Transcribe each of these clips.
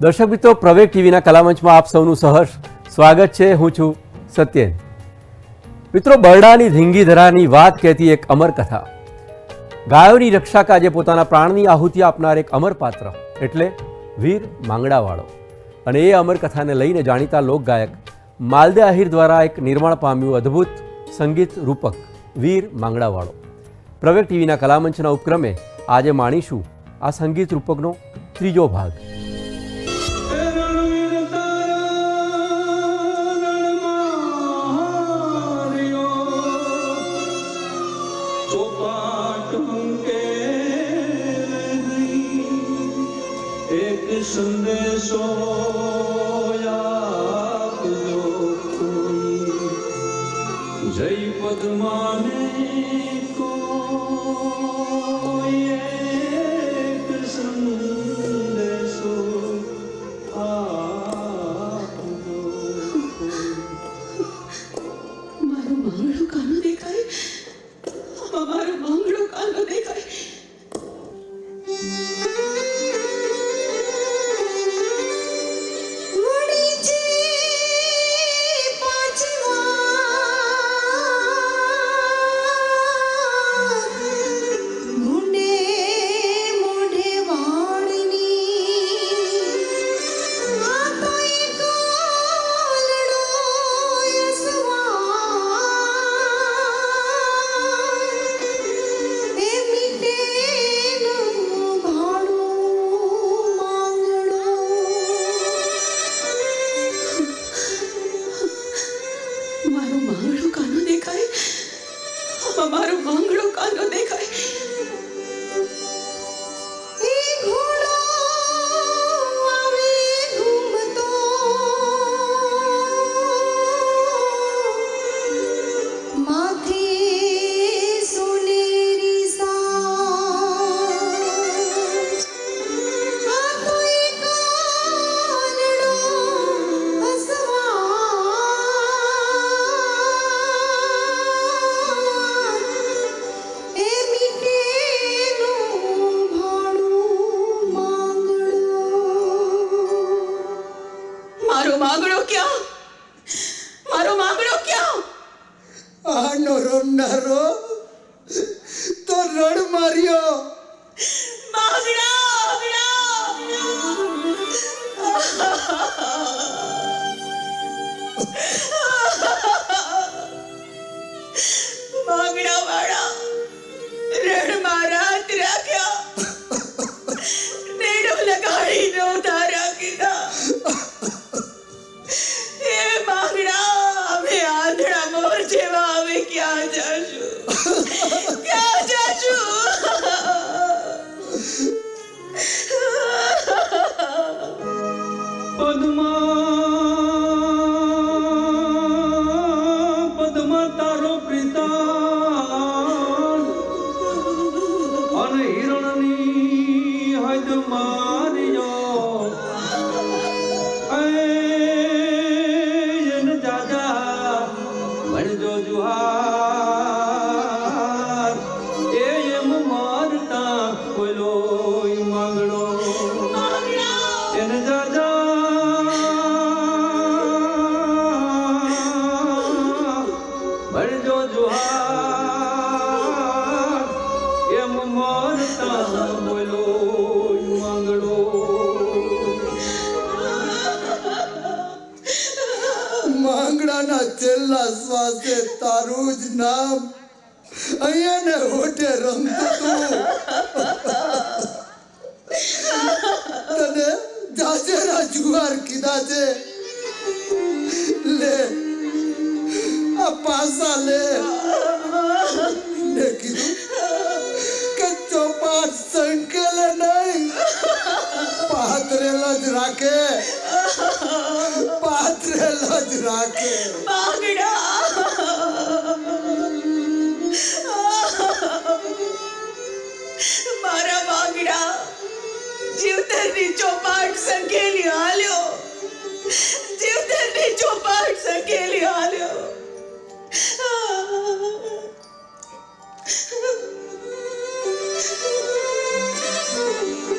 દર્શક મિત્રો, પ્રવેગ ટીવીના કલામંચમાં આપ સૌનું સહર્ષ સ્વાગત છે. હું છું સત્યેન. મિત્રો, બરડાની ધીંગી ધરાની વાત કહેતી એક અમર કથા. ગાયોની રક્ષા કાજે પોતાના પ્રાણની આહુતિ આપનાર એક અમર પાત્ર, એટલે વીર માંગડાવાળો. અને એ અમર કથાને લઈને જાણીતા લોકગાયક માલદે આહિર દ્વારા એક નિર્માણ પામ્યું અદ્ભુત સંગીત રૂપક, વીર માંગડાવાળો. પ્રવેગ ટીવીના કલામંચના ઉપક્રમે આજે માણીશું આ સંગીત રૂપકનો ત્રીજો ભાગ. છે લે. આ પાસા લે. ને કીધું કે ચોપાટ સંકેલે નહીં. પાથરેલો જ રાખે. પાથરેલો જ રાખે. મારા માંગડા જીવતરની ચોપાટ સંકેલી હાલ્યો જીવતરની ચોપાટ સંકેલી હાલ્યો પદ્મા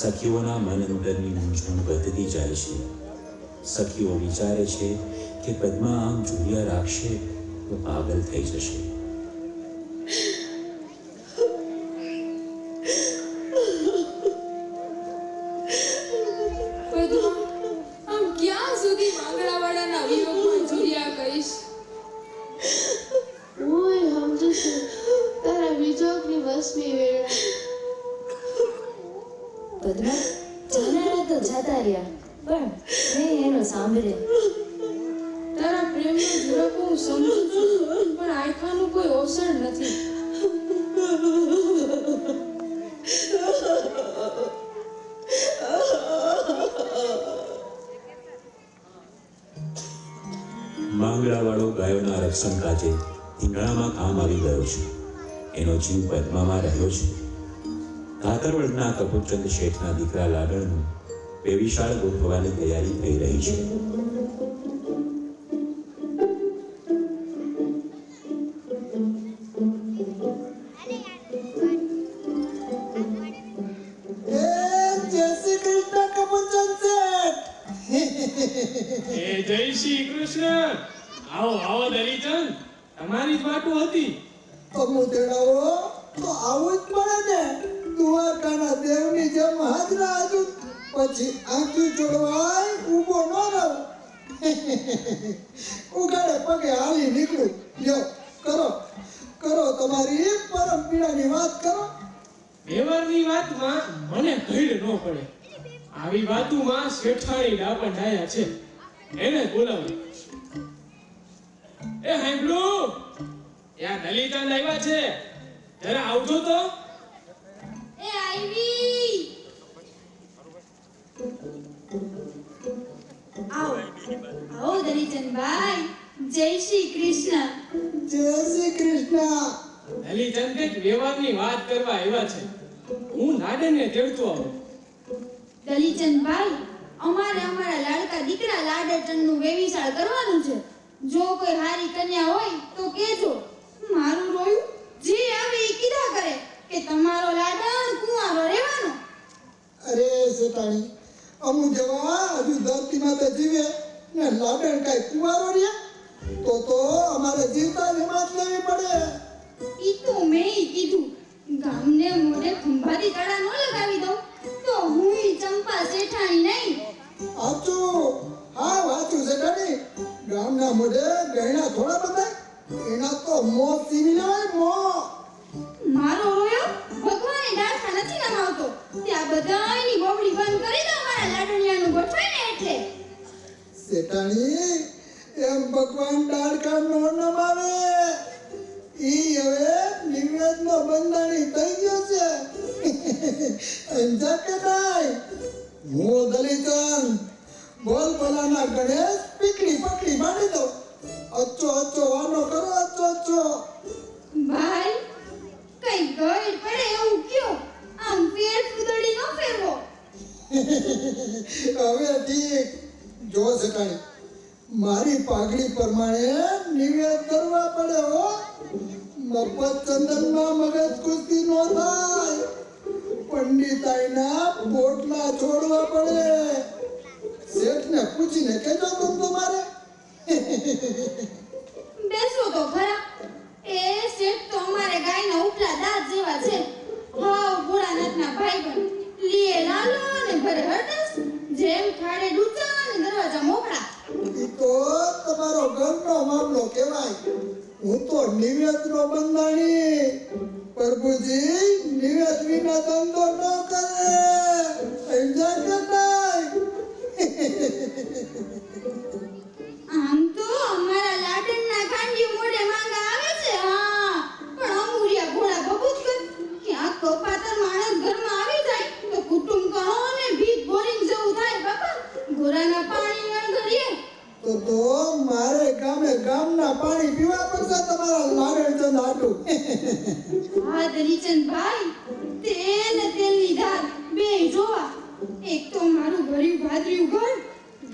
સખીઓના મન અંદરની મૂંઝવણ વધતી જાય છે. સખીઓ વિચારે છે કે પદ્મા આમ જુલિયા રાખશે તો પાગલ થઈ જશે. જીવ પદ્મામાં રહ્યો છે. કાતરવડના કપૂરચંદ શેઠના દીકરા લાડણનું પેવિશાળ ગોઠવવાની તૈયારી થઈ રહી છે. પરમ વાત કરો. વ્યવહારની વાતમાં મને ઘડ ન પડે. આવી વાતોમાં શેઠાણી ડાપણ ડાયા છે. એને બોલાવો. એ હાંભળું યા દલીચંદ લાવ્યા છે. જરા આવજો તો. એ આવી આવો આવો દલીચંદભાઈ જય શ્રી કૃષ્ણ. જય શ્રી કૃષ્ણ. દલીચંદ કંઈક વ્યવહારની વાત કરવા આવ્યા છે. હું લાડનને તેડતો આવું. દલીચંદભાઈ અમારે અમારા લાડકા દીકરા લાડેટનનું વેવિશાળ કરવાનું છે. જો કોઈ હારી કન્યા હોય તો કહેજો મારું રોયું જે આવે એ કીધા કરે કે તમારો લાડણ કુંવારો રહેવાનો. અરે શેતાણી અમુ જવા હજુ ધરતીમાં તો જીવે ને લાડણ કાંઈ કુંવારો રહ્યા? તો તો અમારે જીવતા હિમાત લેવી પડે. ઈ તો મેં કીધું ગામને મોઢે ખંભાતી તાળા ન લગાવી દઉં તો હું ચંપા શેઠાણી નહીં. સાચું હા વાચું ડાડી ગામના મોઢે ગહેણા થોડા બધા એના તો મો સીવી લેવાય મો. મારો રોયો? ભગવાને ડાળખા નથી નમાવતો. ત્યાં બધાયની બોબડી બંધ કરી દો મારા લાડણિયાનું ગોઠવાય ને એટલે. શેઠાણી એમ ભગવાન ડાળકા નો નમાવે. ઈ હવે નિવેદનો બંધાણી થઈ ગયો છે. સમજા કે નહીં હું દલિતન બોલ ગણેશ પીકડી પકડી બાંધી દો. અચ્છો અચ્છો વાનો કરો અચ્છો અચ્ચો ભાઈ કઈ પડે એવું કયો? આમ ફેર ફૂદડી ન ફેરવો. હવે ઠીક જો શકાય મારી પાઘડી પ્રમાણે નિવેદ કરવા પડે હો. મફત ચંદનમાં મગજ કુસ્તી નો થાય. પંડિતાઈના પોટલા છોડવા પડે. શેઠને પૂછીને કેજો તું તમારે. બેસો તો ખરા. એ શેઠ તો અમારે ગાયના ઉપલા દાંત જેવા છે. હાવ ભોળાનાથના બન લીએ લાલો અને ભરે હરદસ. જેમ ખાડે ડૂચા ಸಂಬಂಧ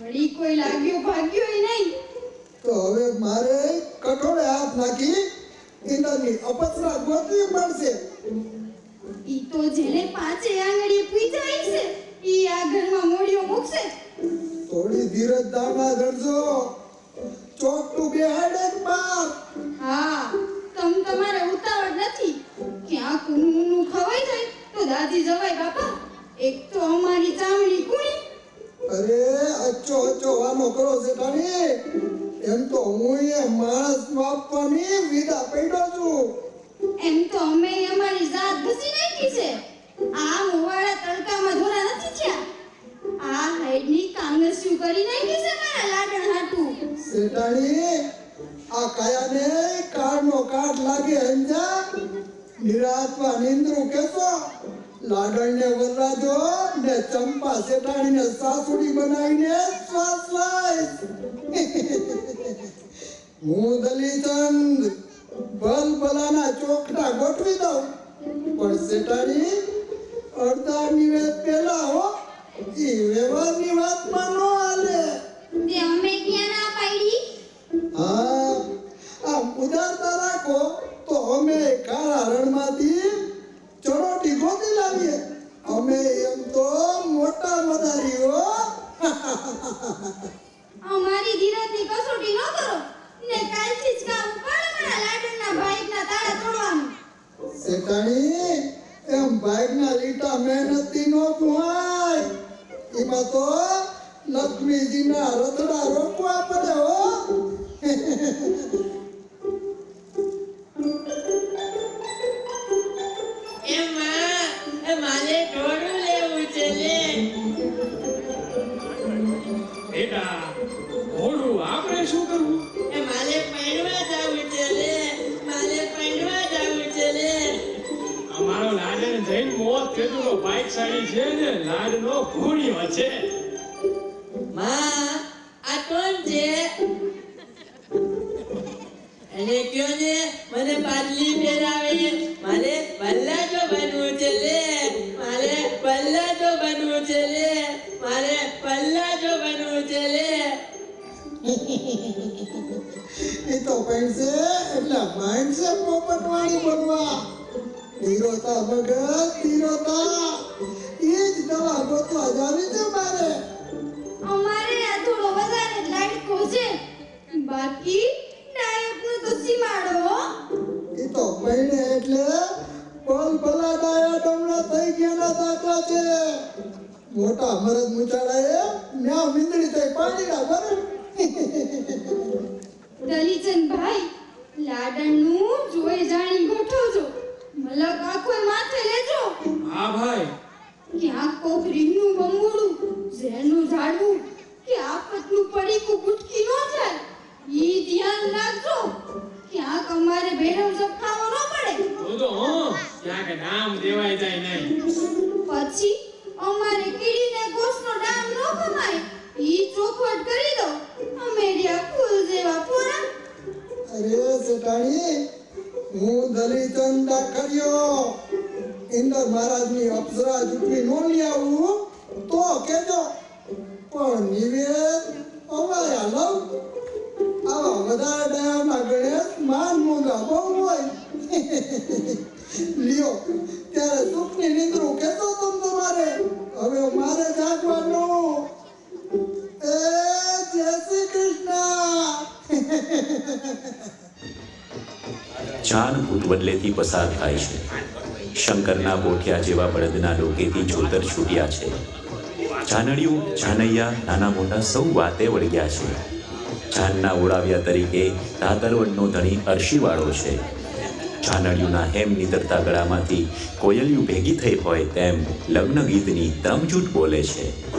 વળી કોઈ લાગ્યો ભાગ્યો લાડણને વરરાજો ને ચંપા શેઠાણીને સાસુડી બનાવીને શ્વાસ હું દલીચંદ ભલ ભલાના ચોકડા ગોઠવી દઉં. પણ શેઠાણી અડધા નિવેદ પેલા હો ઈ વ્યવહારની વાતમાં નો હાલે. તે અમે ક્યાં ના પાડી? હા આમ ઉદારતા રાખો તો અમે કાળા રણમાંથી ચરોટી ગોતી me તેતુનો બાઈક સાડી છે ને લાડનો ઘોડીઓ છે માં આ કોણ છે? એને કયો ને? મને પાટલી પહેરાવે મારે પલ્લાજો બનવું છે લે. મારે પલ્લાજો બનવું છે લે. મારે પલ્લાજો બનવું છે લે. એ તો પૈસે એટલે માઇન્ડ છે પોપટવાળી બનવા. ધીરોતા ભગત ધીરોતા એ જ દવા ગોતવા જાવી છે મારે. અમારે આ થોડો વધારે લાડકો છે બાકી ડાયટનો તો સીમાડો. એ તો પૈણે એટલે પલ ભલા ડાયા ડમણા થઈ ગયાના દાખલા છે. મોટા મરદ મુચાડાએ ન્યા મીંદડી થઈ પાણીના બરે દલીચંદભાઈ લાડણનું જોઈ જાણી ગોઠવજો. મલક આખોય માથે લેજો. હા ભાઈ. ક્યાંક કોક રીંગનું બંગોળું ઝેરનું ઝાડવું કે આફતનું પડીકું ગુટકી ન જાય ઈ ધ્યાન રાખજો ક્યાંક અમારે ભેરવ જપખાવો ન પડે. તો તો હં ક્યાંક નામ દેવાય જાય નહીં. પછી અમારે કીડીને ગોશનો ડામ ન કમાય ઈ ચોખવટ કરી દો. અમેરિયા ફૂલ જેવા પોરા. અરે સેઠાણી હું દલિતન કર્યો. ઇન્દર મહારાજની અપ્સરા ચૂંટણી નો લઈ આવું તો કેજો પણ નિવેદ અવાયા લવ. આવા વધારે ડાયામાં ગણેશ માન મોંઘા બહુ હોય. લ્યો, ત્યારે સુખની નિંદ્રું કેતો તમ તમારે. હવે મારે જાગવાનું. એ જય શ્રી કૃષ્ણ. ભૂત બદલેથી પસાર થાય છે. શંકરના પોઠિયા જેવા બળદના ડોકેથી જોતર છૂટ્યા છે. જાનડિયું જાનૈયા, નાના મોટા સૌ વાતે વળગ્યા છે. જાનના ઓળાવ્યા તરીકે તાતરવડનો ધણી અરશીવાળો છે. જાનડિયુના હેમ નીતરતા ગળામાંથી કોયલિયું ભેગી થઈ હોય તેમ લગ્ન ગીતની તમજૂટ બોલે છે.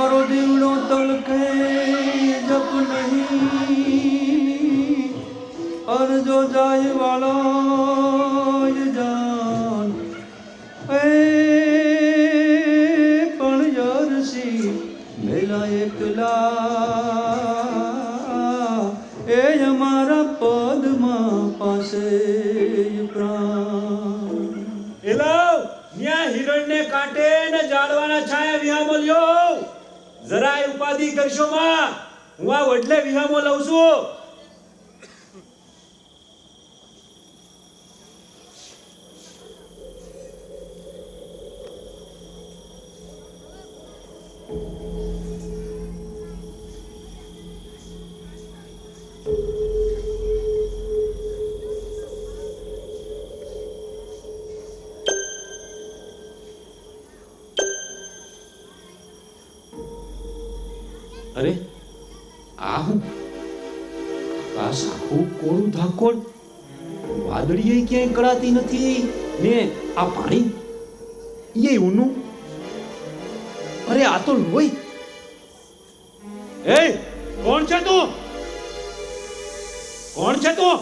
મારો દેવડો તલકે જપ નહીં. અરજો જાય વાલા જાન, એ પણ યરસી, મેલા એકલા, એ અમારા પદમાં પાસે પ્રાણ. એલા ન્યા હિરણને કાંટે ને જાળવાના છાયા વિહા બોલ્યો پادی کر ما وا وڈلے بھی ہم لوزو કોળું ધાકોડ વાદળીએ ક્યાંય કળાતી નથી. ને આ પાણી? એ ઊનું? અરે આ તો લોહી. એ કોણ છે તું? કોણ છે તું?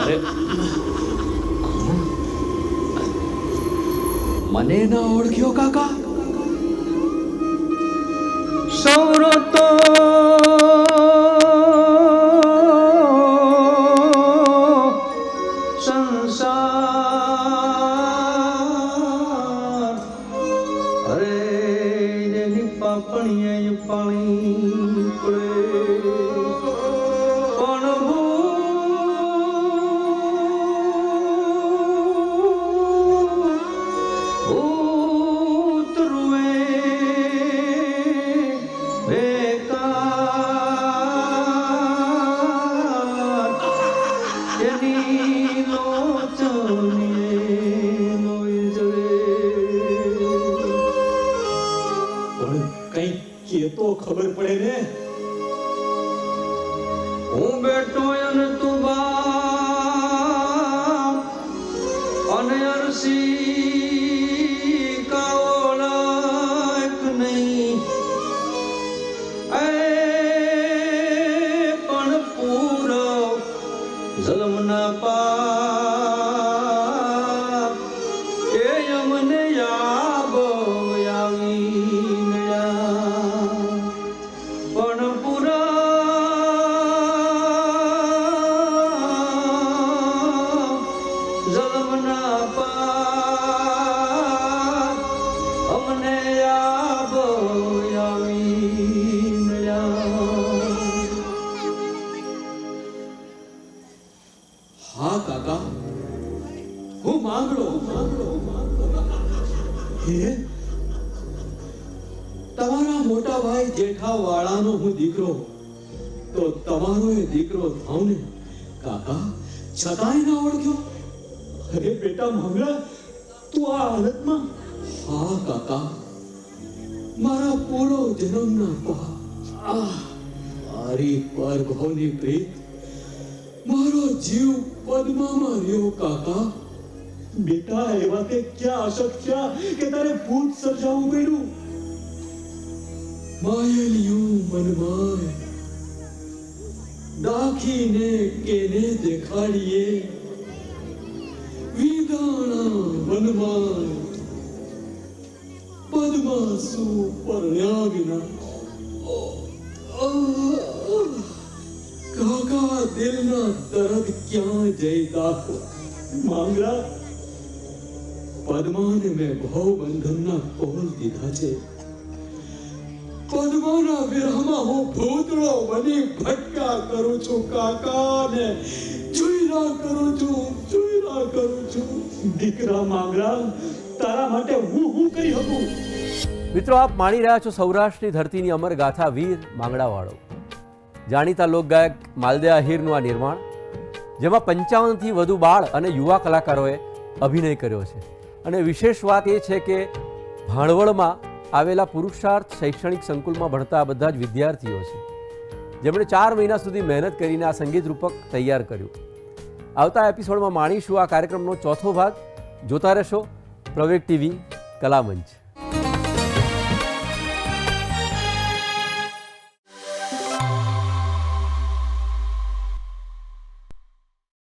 અરે મને ન ઓળખ્યો કાકા. সৌরভ নীলোচন વાળાનો હું દીકરો તો તમારો એ દીકરો થાવ ને કાકા, છતાંય ના ઓળખ્યો? અરે બેટા મંગળા તું આ હાલતમાં? હા, કાકા. મારા પૂરો જન્મના પા આ મારી પરભવની પ્રીત. મારો જીવ પદ્મામાં રહ્યો, કાકા. બેટા એવા તે ક્યાં અશક્ય કે તારે ભૂત સર્જાવું પડ્યું? માયલિયું મનમાય દાખીને કેને દેખાડીએ? વિદાણા વનમાં પદ્માસુ પરણ્યા વિના કાકા દિલના દર્દ ક્યાં જઈ દાખો? માંગરા? પદ્માને મેં ભવ બંધનના કોલ દીધા છે. પદ્માના વિરહમાં હું ભૂતળો બની ભટકા કરું છું, કાકાને. ચુઈરા કરું છું ચુઈરા કરું છું. દીકરા માંગરા, તારા માટે હું હું કરી શકું? મિત્રો, આપ માણી રહ્યા છો સૌરાષ્ટ્રની ધરતીની અમર ગાથા વીર માંગડાવાળો. જાણીતા લોકગાયક માલદે આહિરનું આ નિર્માણ, જેમાં પંચાવનથી વધુ બાળ અને યુવા કલાકારોએ અભિનય કર્યો છે. અને વિશેષ વાત એ છે કે ભાણવડમાં આવેલા પુરુષાર્થ શૈક્ષણિક સંકુલમાં ભણતા આ બધા જ વિદ્યાર્થીઓ છે. જેમણે ચાર મહિના સુધી મહેનત કરીને આ સંગીત રૂપક તૈયાર કર્યું. આવતા એપિસોડમાં માણીશું આ કાર્યક્રમનો ચોથો ભાગ. જોતા રહેશો પ્રવેગ ટીવી કલામંચ.